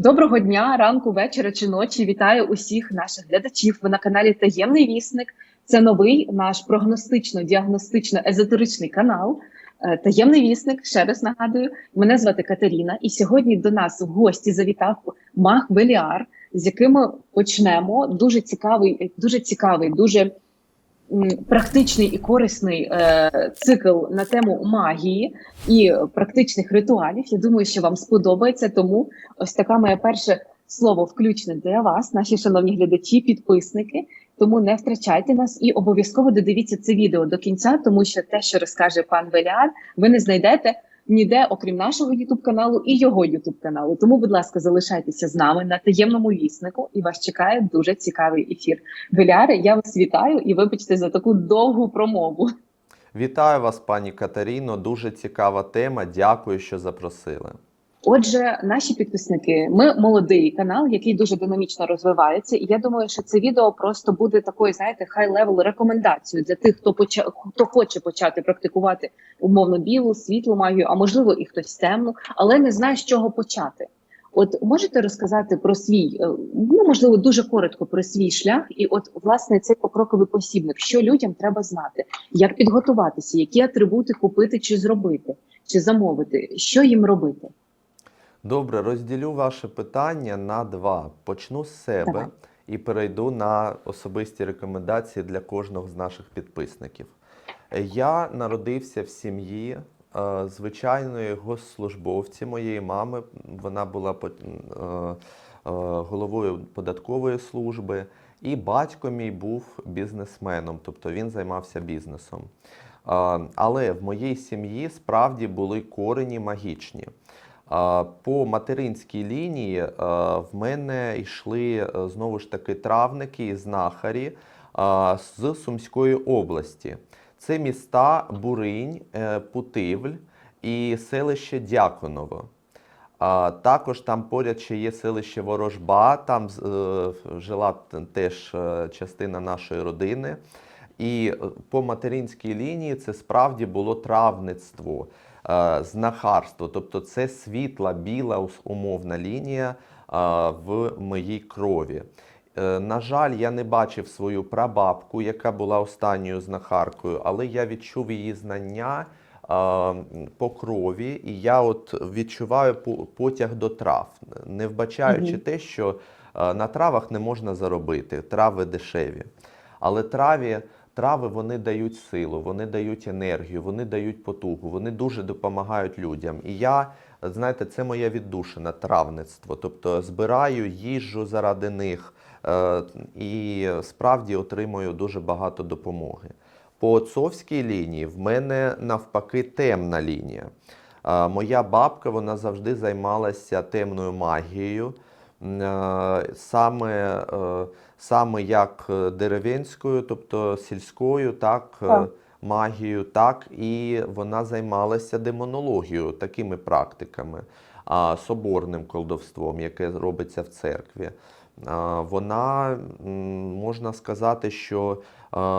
Доброго дня, ранку, вечора чи ночі. Вітаю усіх наших глядачів. Ви на каналі Таємний Вісник. Це новий наш прогностично-діагностично-езотеричний канал. Е, Таємний вісник. Ще раз нагадую. Мене звати Катерина, і сьогодні до нас в гості завітав Мах Беліар, з яким почнемо дуже цікавий, дуже цікавий, дуже практичний і корисний е, цикл на тему магії і практичних ритуалів. Я думаю, що вам сподобається. Тому ось така моє перше слово включне для вас, наші шановні глядачі, підписники. Тому не втрачайте нас і обов'язково додивіться це відео до кінця, тому що те, що розкаже пан Беліар, ви не знайдете ніде, окрім нашого Ютуб каналу і його Ютуб каналу. Тому, будь ласка, залишайтеся з нами на таємному віснику, і вас чекає дуже цікавий ефір. Беляри, я вас вітаю і вибачте за таку довгу промову. Вітаю вас, пані Катеріно. Дуже цікава тема. Дякую, що запросили. Отже, наші підписники, ми молодий канал, який дуже динамічно розвивається, і я думаю, що це відео просто буде такою, знаєте, хай-левел рекомендацією для тих, хто поча... хто хоче почати практикувати умовно білу, світлу магію, а можливо і хтось темну, але не знає, з чого почати. От можете розказати про свій, е, ну можливо, дуже коротко про свій шлях, і от власне цей покроковий посібник, що людям треба знати, як підготуватися, які атрибути купити чи зробити, чи замовити, що їм робити. Добре, розділю ваше питання на два. Почну з себе Давай. і перейду на особисті рекомендації для кожного з наших підписників. Я народився в сім'ї е, звичайної госслужбовці моєї мами. Вона була е, е, головою податкової служби, і батько мій був бізнесменом, тобто він займався бізнесом. Але в моїй сім'ї справді були корені магічні. По материнській лінії е, в мене йшли е, знову ж таки травники і знахарі з Сумської області. Це міста Буринь, е, Путивль і селище Дяконово. Також там поряд ще є селище Ворожба, там е, жила теж е, частина нашої родини. І е, по материнській лінії це справді було травництво, е, знахарство, тобто це світла, біла умовна лінія е, в моїй крові. Е, На жаль, я не бачив свою прабабку, яка була останньою знахаркою, але я відчув її знання е, по крові, і я от відчуваю потяг до трав, не вбачаючи Мгм. те, що е, на травах не можна заробити, трави дешеві. Але траві, трави вони дають силу, вони дають енергію, вони дають потугу, вони дуже допомагають людям. І я, знаєте, це моє віддушина, травництво. Тобто збираю їжу заради них е, і справді отримую дуже багато допомоги. По отцовській лінії в мене навпаки темна лінія. Е, Моя бабка вона завжди займалася темною магією, е, саме, саме як е, деревенською, тобто сільською, так, е, Так. магією, так і вона займалася демонологією, такими практиками, а, соборним колдовством, яке робиться в церкві. Вона, можна сказати, що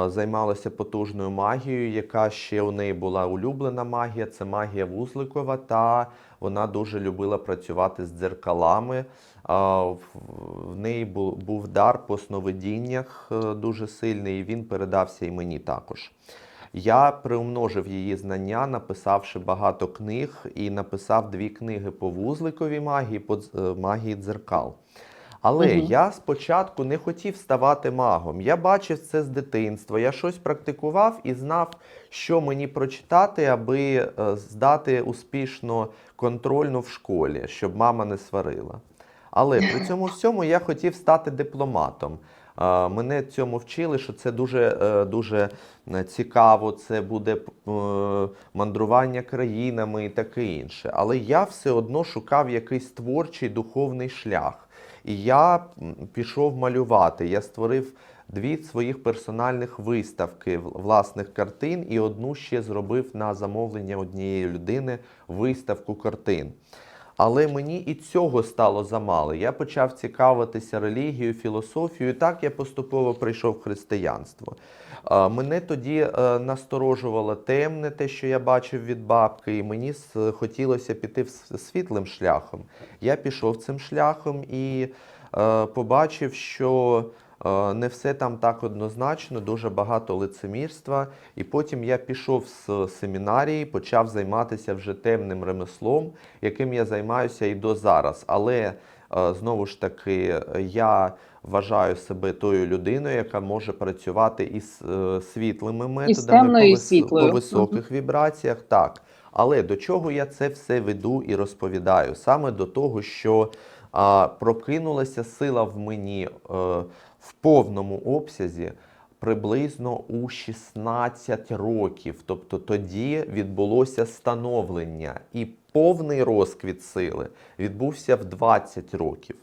займалася потужною магією, яка ще у неї була улюблена магія, це магія Вузликова, та вона дуже любила працювати з дзеркалами. В в неї був дар по сновидіннях е, дуже сильний, і він передався і мені також. Я приумножив її знання, написавши багато книг, і написав дві книги по вузликовій магії, по е, магії дзеркал. Але Мгм. я спочатку не хотів ставати магом. Я бачив це з дитинства. Я щось практикував і знав, що мені прочитати, аби е, здати успішно контрольну в школі, щоб мама не сварила. Але при цьому всьому я хотів стати дипломатом. Мене цьому вчили, що це дуже, е, дуже цікаво, це буде е, мандрування країнами і таке інше. Але я все одно шукав якийсь творчий духовний шлях. І я пішов малювати. Я створив дві своїх персональних виставки власних картин, і одну ще зробив на замовлення однієї людини виставку картин. Але мені і цього стало замало. Я почав цікавитися релігією, філософією. і Так я поступово прийшов в християнство. Мене тоді е, насторожувало темне, те, що я бачив від бабки, і мені хотілося піти світлим шляхом. Я пішов цим шляхом і е, побачив, що е, не все там так однозначно, дуже багато лицемірства. І потім я пішов з семінарії, почав займатися вже темним ремеслом, яким я займаюся і до зараз. Але е, знову ж таки, я вважаю себе тою людиною, яка може працювати із е, світлими методами і по, світлою. по високих вібраціях. Так. Але до чого я це все веду і розповідаю? Саме до того, що а, прокинулася сила в мені е, в повному обсязі приблизно у 16 років. Тобто тоді відбулося становлення, і повний розквіт сили відбувся в 20 років.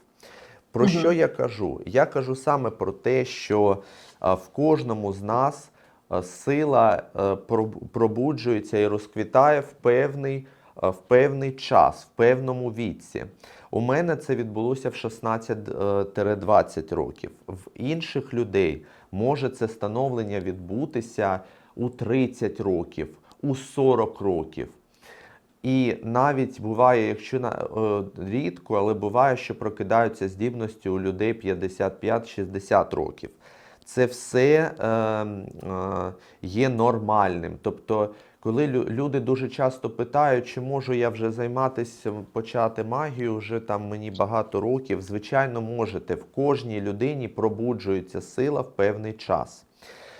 Про Мгм. що я кажу? Я кажу саме про те, що в кожному з нас сила е, пробуджується і розквітає в певний, в певний час, в певному віці. У мене це відбулося в 16-20 років. В інших людей може це становлення відбутися у 30 років, у 40 років. І навіть буває, якщо на е, рідко, але буває, що прокидаються здібності у людей 55-60 років. Це все е, е, є нормальним. Тобто, коли люди дуже часто питають, чи можу я вже займатися, почати магію, вже там мені багато років. Звичайно, можете. В кожній людині пробуджується сила в певний час.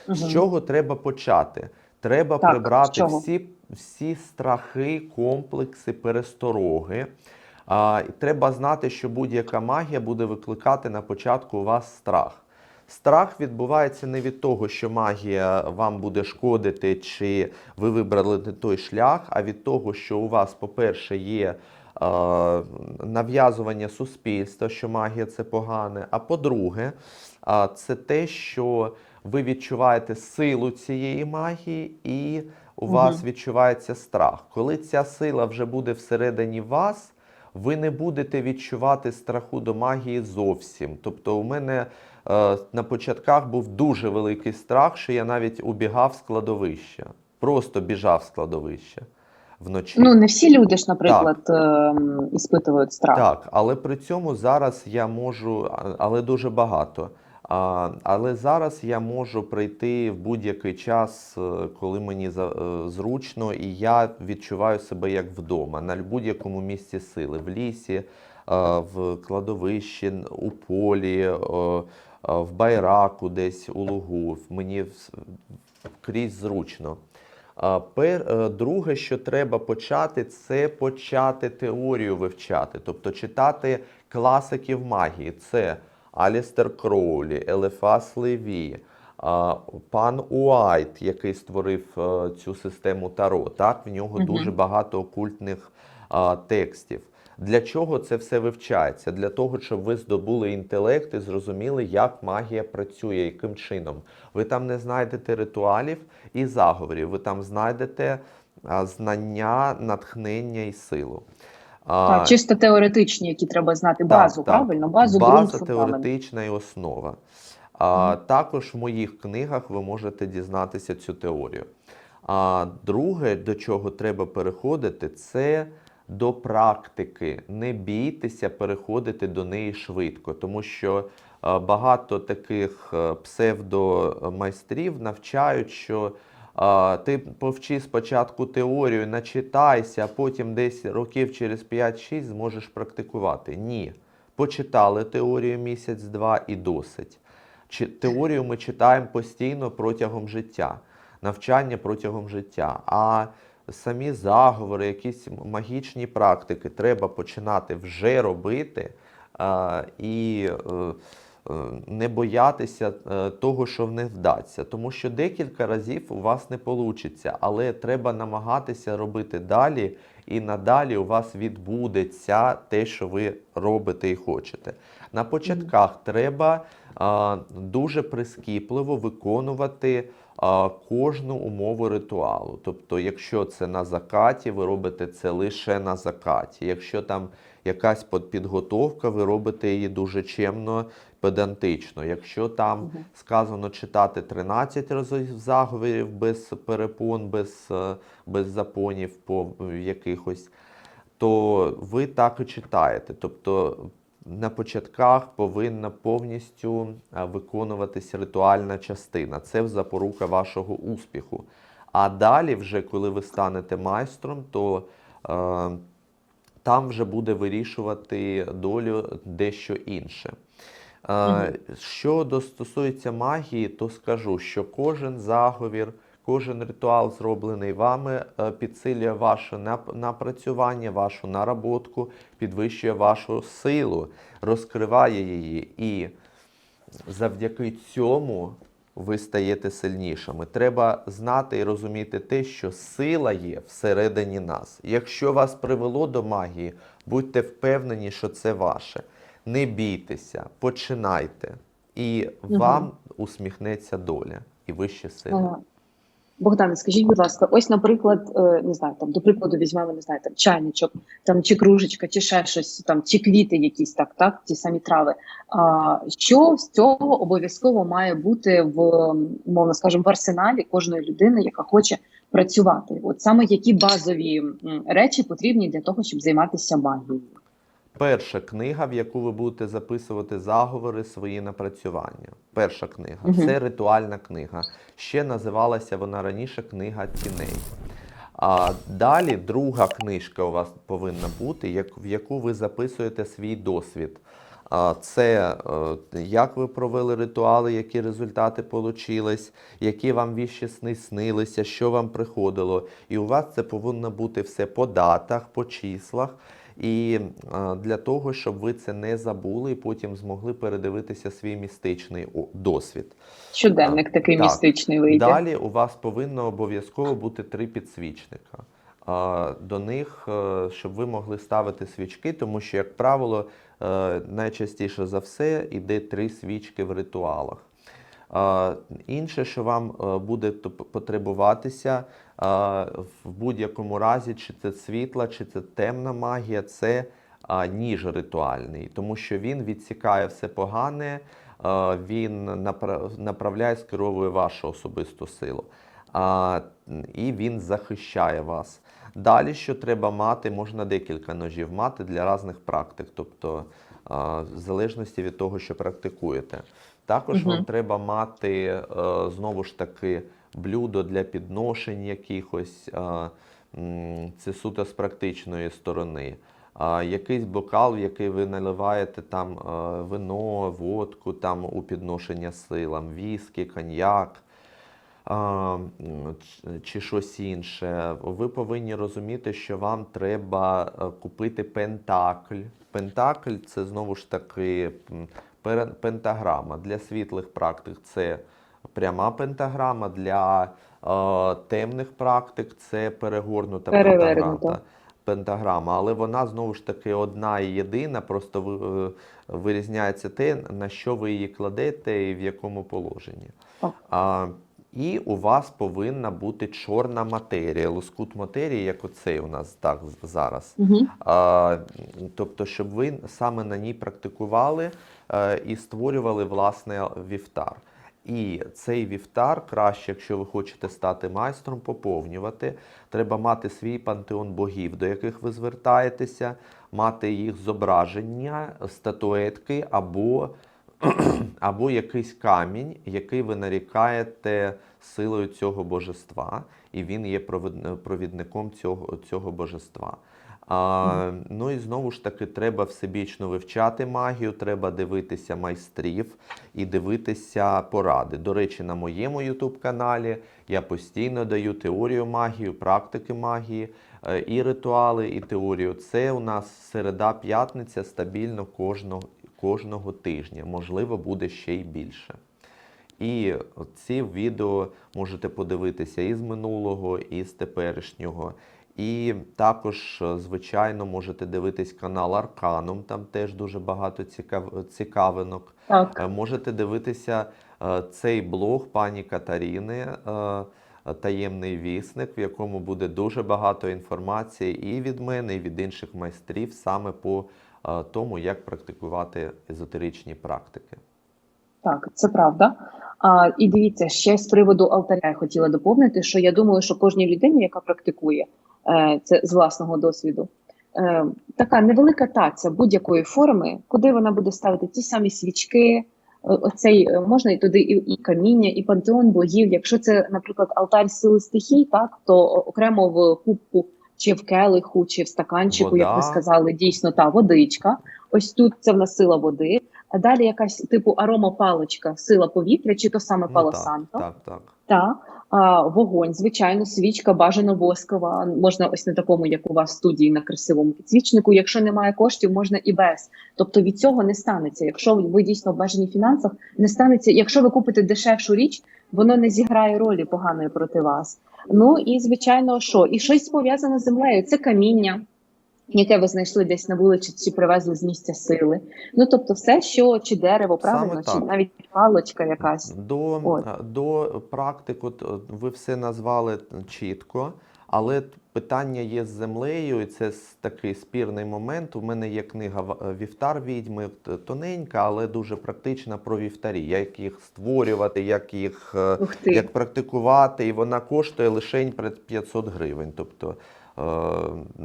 З чого треба почати? Треба Так, прибрати всі, всі страхи, комплекси, перестороги. А, треба знати, що будь-яка магія буде викликати на початку у вас страх. Страх відбувається не від того, що магія вам буде шкодити, чи ви вибрали не той шлях, а від того, що у вас, по-перше, є е, нав'язування суспільства, що магія це погане. А по-друге, а, це те, що ви відчуваєте силу цієї магії, і у Мгм. вас відчувається страх. Коли ця сила вже буде всередині вас, ви не будете відчувати страху до магії зовсім. Тобто, у мене е, на початках був дуже великий страх, що я навіть убігав з кладовища. Просто біжав з кладовища вночі. Ну, не всі люди ж, наприклад, ем, іспитують страх. Так, але при цьому зараз я можу, але дуже багато. А, але зараз я можу прийти в будь-який час, е, коли мені за- е, зручно, і я відчуваю себе як вдома, на будь-якому місці сили, в лісі, е, в кладовищі, у полі, е, е, в байраку, десь у лугу. Мені крізь зручно. Е, друге, що треба почати, це почати теорію вивчати, тобто читати класиків магії. Це Алістер Кроулі, Елефас Леві, пан Уайт, який створив е, цю систему Таро. Так, в нього Мгм. дуже багато окультних текстів. Для чого це все вивчається? Для того, щоб ви здобули інтелект і зрозуміли, як магія працює, яким чином. Ви там не знайдете ритуалів і заговорів, ви там знайдете знання, натхнення і силу. А, Так, чисто теоретичні, які треба знати базу, так. правильно? Базу База ґрунт, теоретична і основа. А, Також в моїх книгах ви можете дізнатися цю теорію. А друге, до чого треба переходити, це до практики. Не бійтеся переходити до неї швидко, тому що е, багато таких е, псевдомайстрів навчають, що ти повчи спочатку теорію, начитайся, а потім десь років через 5-6 зможеш практикувати. Ні. Почитали теорію місяць-два і досить. Чи, теорію ми читаємо постійно протягом життя, навчання протягом життя. А самі заговори, якісь магічні практики треба починати вже робити а, і е, е, не боятися е, того, що не вдасться. Тому що декілька разів у вас не вийде, але треба намагатися робити далі, і надалі у вас відбудеться те, що ви робите і хочете. На початках треба а, дуже прискіпливо виконувати а, кожну умову ритуалу. Тобто, якщо це на закаті, ви робите це лише на закаті. Якщо там якась підготовка, ви робите її дуже чемно, педантично. Якщо там сказано читати 13 разів заговорів без перепон, без, е, без запонів по якихось, то ви так і читаєте. Тобто на початках повинна повністю е, виконуватись ритуальна частина. Це запорука вашого успіху. А далі, вже коли ви станете майстром, то е, там вже буде вирішувати долю дещо інше. Е, Мгм. Що стосується магії, то скажу, що кожен заговір, кожен ритуал, зроблений вами, е, підсилює ваше напрацювання, вашу наработку, підвищує вашу силу, розкриває її. І завдяки цьому ви стаєте сильнішими. Треба знати і розуміти те, що сила є всередині нас. Якщо вас привело до магії, будьте впевнені, що це ваше. Не бійтеся, починайте, і Мгм. вам усміхнеться доля і вищі сили. Ага. Богдане, скажіть, будь ласка, ось, наприклад, е, не знаю, там до прикладу візьмемо, не знаю, там чайничок, там чи кружечка, чи ще щось, там чи квіти якісь, так, так, ті самі трави. А що з цього обов'язково має бути в мовно скажемо в арсеналі кожної людини, яка хоче працювати? От саме які базові речі потрібні для того, щоб займатися магією? Перша книга, в яку ви будете записувати заговори, свої напрацювання. Перша книга Мгм. це ритуальна книга. Ще називалася вона раніше книга тіней. А далі друга книжка у вас повинна бути, як, в яку ви записуєте свій досвід. А, Це е, як ви провели ритуали, які результати получились, які вам віщі сни снилися, що вам приходило. І у вас це повинно бути все по датах, по числах. І для того, щоб ви це не забули і потім змогли передивитися свій містичний досвід. Щоденник такий Так. містичний вийде. Далі у вас повинно обов'язково бути три підсвічника. До них, е, щоб ви могли ставити свічки, тому що, як правило, е, найчастіше за все йде три свічки в ритуалах. Інше, що вам е, буде потребуватися в будь-якому разі, чи це світла, чи це темна магія, це ніж ритуальний, тому що він відсікає все погане, він напра- направляє, скеровує вашу особисту силу. І він захищає вас. Далі, що треба мати, можна декілька ножів мати для різних практик, тобто в залежності від того, що практикуєте. Також Мгм. вам треба мати е, знову ж таки блюдо для підношень якихось. Це суто з практичної сторони. Якийсь бокал, в який ви наливаєте там вино, водку там у підношення силам, віскі, коньяк чи щось інше. Ви повинні розуміти, що вам треба е, купити пентакль. Пентакль це знову ж таки пентаграма. Для світлих практик це пряма пентаграма, для е, темних практик це перегорнута пентаграма. Пентаграма, але вона знову ж таки одна і єдина, просто е, вирізняється те, на що ви її кладете і в якому положенні. А, і у вас повинна бути чорна матерія, лоскут матерії, як оцей у нас так зараз. Угу. А, тобто, щоб ви саме на ній практикували е, і створювали власне вівтар. І цей вівтар краще, якщо ви хочете стати майстром, поповнювати. Треба мати свій пантеон богів, до яких ви звертаєтеся, мати їх зображення, статуетки або або якийсь камінь, який ви нарікаєте силою цього божества, і він є провід- провідником цього, цього божества. А, ну і знову ж таки, треба всебічно вивчати магію, треба дивитися майстрів і дивитися поради. До речі, на моєму youtube каналі я постійно даю теорію магії, практики магії, е, і ритуали, і теорію. Це у нас середа-п'ятниця стабільно кожного, кожного тижня. Можливо, буде ще й більше. І ці відео можете подивитися і з минулого, і з теперішнього. І також, е, звичайно, можете дивитись канал Арканум, там теж дуже багато цікав... цікавинок. Так. Е, Можете дивитися е, цей блог пані Катаріни. Таємний вісник, в якому буде дуже багато інформації і від мене, і від інших майстрів саме по тому, як практикувати езотеричні практики. Так, це правда. А, і дивіться, ще з приводу алтаря я хотіла доповнити, що я думаю, що кожній людині, яка практикує це з власного досвіду, е, така невелика таця будь-якої форми, куди вона буде ставити ті самі свічки. Оцей е, можна і туди і, і каміння, і пантеон богів. Якщо це, наприклад, алтарь сили стихій, так то окремо в кубку чи в келиху, чи в стаканчику, як ви сказали, дійсно та водичка. Ось тут це в нас сила води. А далі якась типу аромапаличка, сила повітря, чи то саме Ну, палосанто. так, так, так. Та а, вогонь, звичайно, свічка бажано воскова. Можна ось на такому, як у вас в студії, на красивому підсвічнику. Якщо немає коштів, можна і без. Тобто від цього не станеться. Якщо ви- дійсно обмежені в фінансах, не станеться. Якщо ви купите дешевшу річ, воно не зіграє ролі поганої проти вас. Ну і звичайно, що і щось пов'язане з землею. Це каміння. Яке ви знайшли десь на вулиці, чи привезли з місця сили. Ну тобто, все, що чи дерево, правильно, чи навіть паличка якась. До, От. е, до практик, от, е, ви все назвали чітко, але питання є з землею, і це такий спірний момент. У мене є книга е, Вівтар відьми, тоненька, але дуже практична про вівтарі. Як їх створювати, як їх як практикувати, і вона коштує лише 500 гривень. Тобто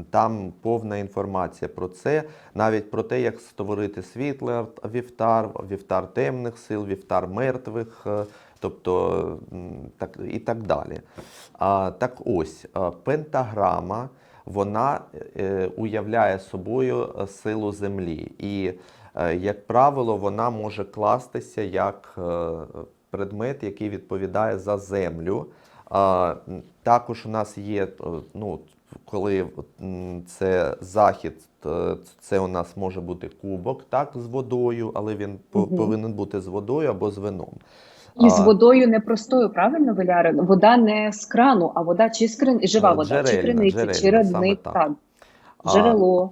там повна інформація про це, навіть про те, як створити світлий вівтар, вівтар темних сил, вівтар мертвих, е, тобто так, і так далі. Так ось, е, пентаграма. Вона е, уявляє собою е, силу землі, і, е, як правило, вона може кластися як е, предмет, який відповідає за землю. Також у нас є, е, ну, коли це захід, це у нас може бути кубок, так, з водою, але він Мгм. повинен бути з водою або з вином. І з А, водою непростою, правильно, Валяре? Вода не з крану, а вода чи з крин... жива Е, вода, джерельна, чи криниця, чи джерельна, саме родник, так. так. А, Джерело.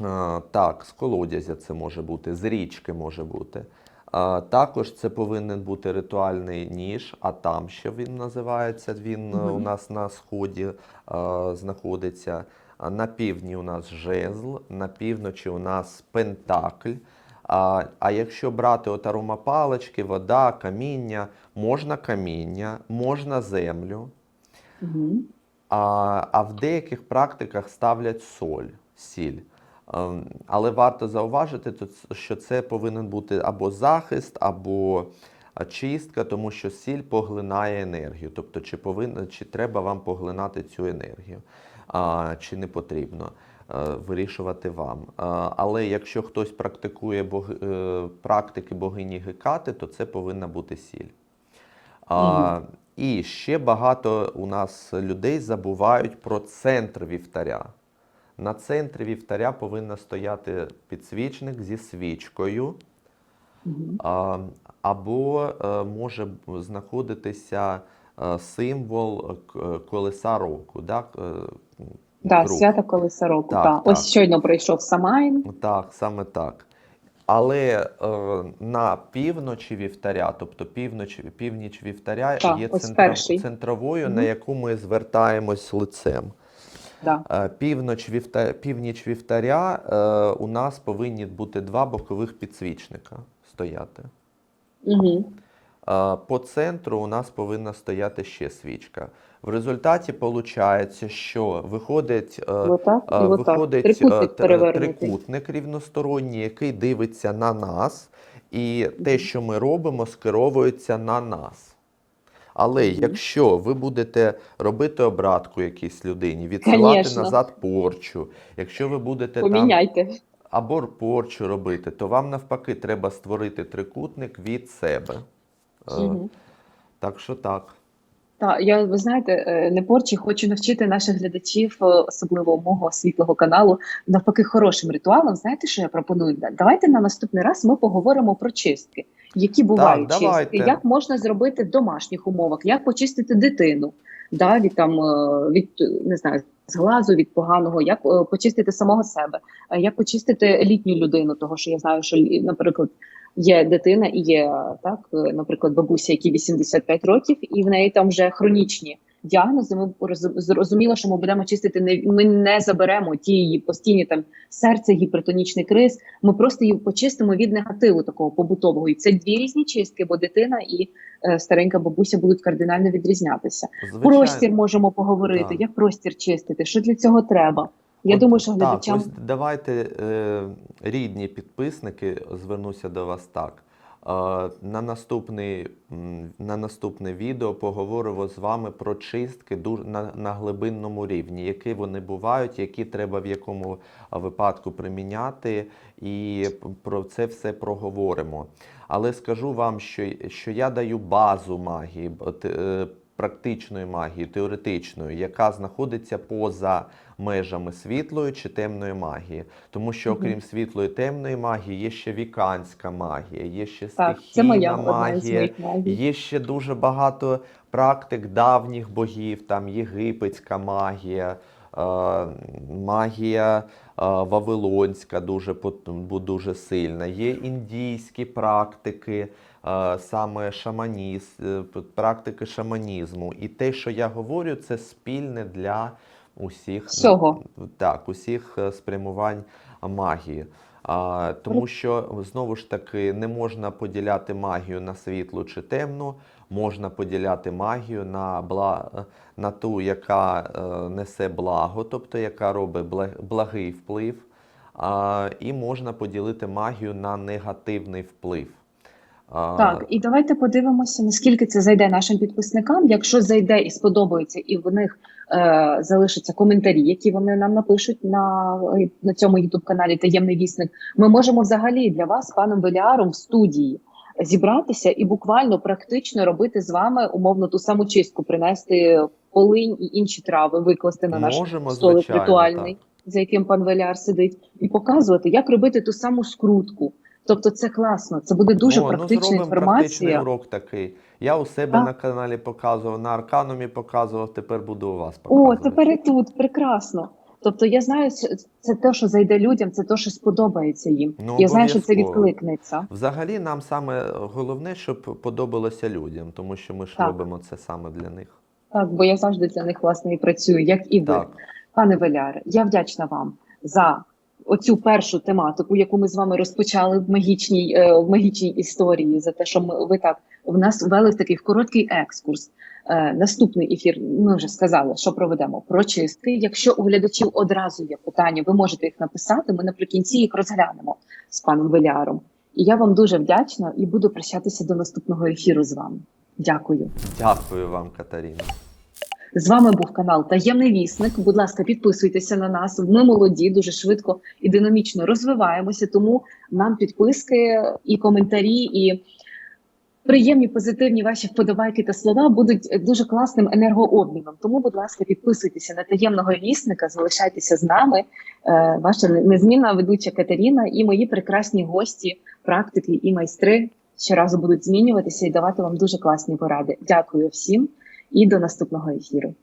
А, Так, з колодязя це може бути, з річки може бути. А, Також це повинен бути ритуальний ніж, а там ще він називається. Він е, у нас на сході а, знаходиться. А На півдні у нас жезл, на півночі у нас пентакль. А, а якщо брати от аромапалички, вода, каміння, можна каміння, можна землю. Угу. А, а в деяких практиках ставлять соль, сіль. Ем, Але варто зауважити, що це повинен бути або захист, або чистка, тому що сіль поглинає енергію. Тобто, чи, повинна, чи треба вам поглинати цю енергію, чи не потрібно. е, Вирішувати вам. Але якщо хтось практикує е, практики богині Гекати, то це повинна бути сіль. А, і ще багато у нас людей забувають про центр вівтаря. На центрі вівтаря повинен стояти підсвічник зі свічкою, або е, може знаходитися е, символ е, колеса року. Да? Да, круг. свято колеса року. Так, Так, так. Ось щойно прийшов Самайн. Так, саме так. Але е, на півночі вівтаря, тобто північ, північ вівтаря, Так, є ось центро- перший. центровою, на яку ми звертаємось лицем. Да. Е, Північ, вівта... Північ вівтаря е, у нас повинні бути два бокових підсвічника стояти. Угу. По центру у нас повинна стояти ще свічка. В результаті виходить, що виходить, Отак виходить Трикутник трикутник рівносторонній, який дивиться на нас, і те, що ми робимо, скеровується на нас. Але якщо ви будете робити обратку якійсь людині, відсилати Конечно. назад порчу, якщо ви будете там Поміняйте. або порчу робити, то вам навпаки треба створити трикутник від себе. Угу. Так що так. Так, я ви знаєте, е, не порчі, хочу навчити наших глядачів, е, особливо мого світлого каналу, навпаки, хорошим ритуалом. Знаєте, що я пропоную? Давайте на наступний раз ми поговоримо про чистки, які бувають чистки, як можна зробити в домашніх умовах, як почистити дитину, да, від там е, від не знаю. З глазу від поганого, як почистити самого себе, як почистити літню людину, того що я знаю, що наприклад, є дитина і є так, е, наприклад, бабуся, якій 85 років, і в неї там вже хронічні діагнози. Ми роз- зрозуміло, що ми будемо чистити не ми не заберемо ті її постійні там серце, гіпертонічний криз. Ми просто її почистимо від негативу такого побутового. І це дві різні чистки, бо дитина і е, старенька бабуся будуть кардинально відрізнятися. Звичайно. Простір можемо поговорити, Так. як простір чистити, що для цього треба. Я От, думаю, що так, ось давайте е, рідні підписники, звернуся до вас так. Е, на, наступний, на наступне відео поговоримо з вами про чистки на, на глибинному рівні, які вони бувають, які треба в якому випадку приміняти, і про це все проговоримо. Але скажу вам, що, що я даю базу магії, е, практичної магії, теоретичної, яка знаходиться поза межами світлої чи темної магії. Тому що, окрім світлої темної магії, є ще віканська магія, є ще так, це стихійна магія. Є ще дуже багато практик давніх богів, там єгипетська магія, е, магія е, вавилонська дуже, дуже сильна. Є індійські практики, саме шаманіз, е, практики шаманізму. І те, що я говорю, це спільне для усіх Всього. так, усіх е, спрямувань магії. А, тому що знову ж таки не можна поділяти магію на світлу чи темну, можна поділяти магію на, бла, на ту, яка е, несе благо, тобто яка робить благий вплив, а, і можна поділити магію на негативний вплив. А, Так, і давайте подивимося, наскільки це зайде нашим підписникам. Якщо зайде і сподобається, і в них е, залишаться коментарі, які вони нам напишуть на, на цьому youtube каналі Таємний вісник, ми можемо взагалі для вас, паном Беліаром, в студії зібратися і буквально практично робити з вами умовно ту саму чистку, принести полинь і інші трави, викласти на наш Можемо, столик звичайно, ритуальний, так. за яким пан Веліар сидить, і показувати, як робити ту саму скрутку. Тобто це класно, це буде дуже О, практична ну, зробимо практичний урок такий. Я у себе Так. на каналі показував, на Арканумі показував, тепер буду у вас О, тепер і тут прекрасно. Тобто я знаю, це те, що зайде людям, це те, що сподобається їм. Ну, я знаю, що це відкликнеться. Взагалі, нам саме головне, щоб подобалося людям, тому що ми ж Так. робимо це саме для них. Так, бо я завжди для них власне і працюю, як і ви. Так, Пане Веляре, я вдячна вам за оцю першу тематику, яку ми з вами розпочали в магічній, е, в магічній історії, за те, що ми ви так в нас ввели в такий короткий екскурс. Е, наступний ефір ми вже сказали, що проведемо про чистки. Якщо у глядачів одразу є питання, ви можете їх написати. Ми наприкінці їх розглянемо з паном Веляром. І я вам дуже вдячна і буду прощатися до наступного ефіру з вами. Дякую. дякую вам, Катаріна. З вами був канал Таємний Вісник. Будь ласка, підписуйтеся на нас. Ми молоді, дуже швидко і динамічно розвиваємося. Тому нам підписки і коментарі, і приємні позитивні ваші вподобайки та слова будуть дуже класним енергообміном. Тому, будь ласка, підписуйтеся на таємного вісника, залишайтеся з нами. Е, Ваша незмінна ведуча Катерина і мої прекрасні гості, практики і майстри щоразу будуть змінюватися і давати вам дуже класні поради. Дякую всім і до наступного ефіру.